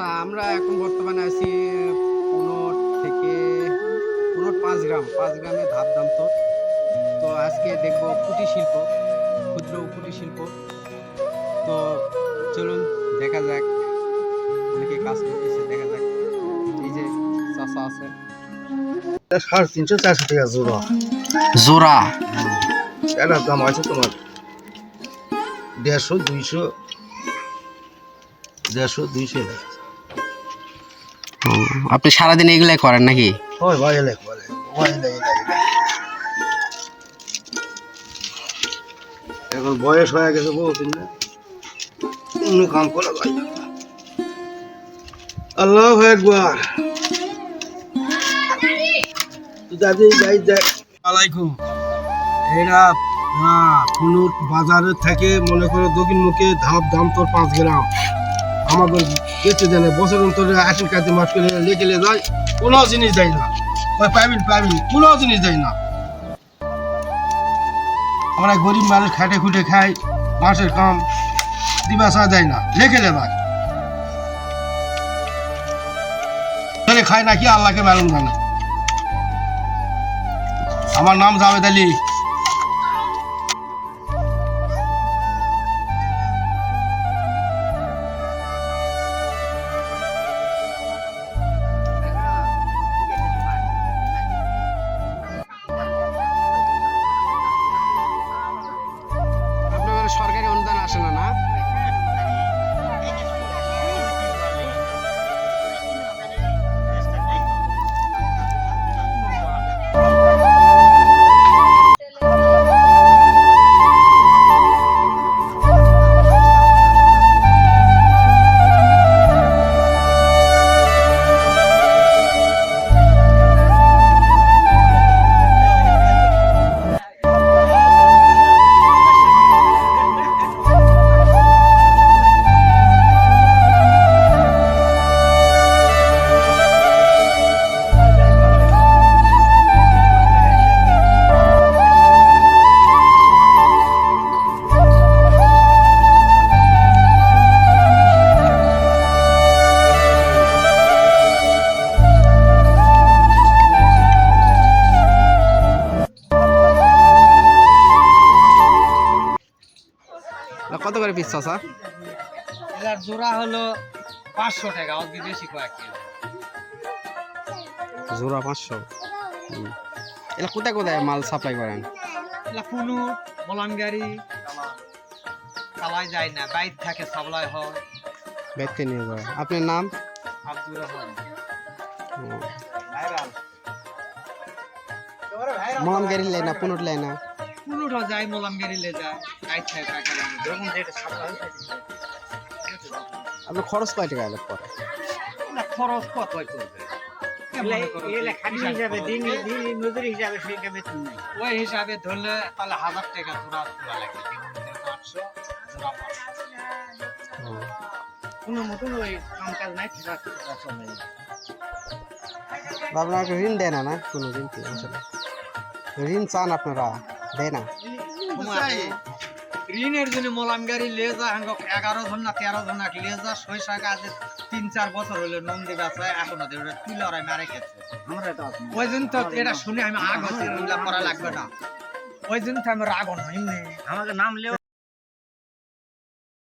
আচ্ছা আমরা এখন বর্তমানে আছি পুনর থেকে পুনর পাঁচ গ্রাম পাঁচ গ্রামে ধাপ দাম তো তো আজকে দেখব কুটির শিল্প ক্ষুদ্র কুটির শিল্প। তো চলুন দেখা যাক অনেকে কাজ করতেছে দেখা যাক। এই যে চাষা আছে। সাড়ে তিনশো চারশো টাকা জোড়া। জোড়া? এটার দাম আছে তোমার দেড়শো দুইশো দেড়শো দুইশো। আপনি সারাদিন এগুলাই করেন নাকি। এখন বয়স হয়ে গেছে বহুদিন না? অন্য কাম করা যায় আল্লাহ একবার। দাদি যাই দেখ। আলাইকুম। এরা না কোনো বাজারের থেকে মনে করো দক্ষিণ মুখে ধাপ দাম তোর পাঁচ গ্রাম। আমাদের বেঁচে দেয় বছর অন্তরে আশি কাতে মাছ করে লেগে যায়, কোনো জিনিস দেয় না। ওই পাইবেন কোনো জিনিস দেয় না। আমরা গরিব মানুষ, খাটে খুটে খাই মাছের কাম দিবাসা দেয় না লেখে যায়। তাহলে খায় নাকি আল্লাহকে মালুম জানে। আমার নাম জাভেদ আলী। কত করে পিস চাষা এটার জোড়া হলো পাঁচশো টাকা অতি বেশি কয়েক জোড়া পাঁচশো। এটা কোথায় কোথায় মাল সাপ্লাই করেন? এটা কুলু মলানগাড়ি চালাই যায় না বাইর থাকে সাপ্লাই হয়। ব্যক্তি নিয়ে যায়। আপনার নাম? আব্দুর রহমান। হুম। ভাইরাল। মলাম গাড়ি লাই না পুনর লাই কুলুটা যায় মোলামগাড়ি লে যায় যখন যেটা আপনার খরচ কয় টাকা এলাক পরে? না খরচ কত করবে ওই হিসাবে ধরলে তাহলে হাজার টাকা জোড়া তোলা লাগে আটশো জোড়া পাঁচশো। কোনো মতন ওই কাম কাজ নাই ঠিক পছন্দ আপনাকে ঋণ দেয় না না? কোনো ঋণ ঋণ চান আপনারা? দেয় না? ঋণের জন্য মোলাম গাড়ি লেজা হাঙ্গ এগারো জন না তেরো জন এক লেজা ছয় সাত আজ তিন চার বছর হলো নন্দী বেচায় এখনও ওটা তুলে ওরা মারে খেতে ওই জন্য তো এটা শুনে আমি আগ হচ্ছে লাগবে না। ওই জন্য তো আমি রাগ হইনি। আমাকে নাম লেও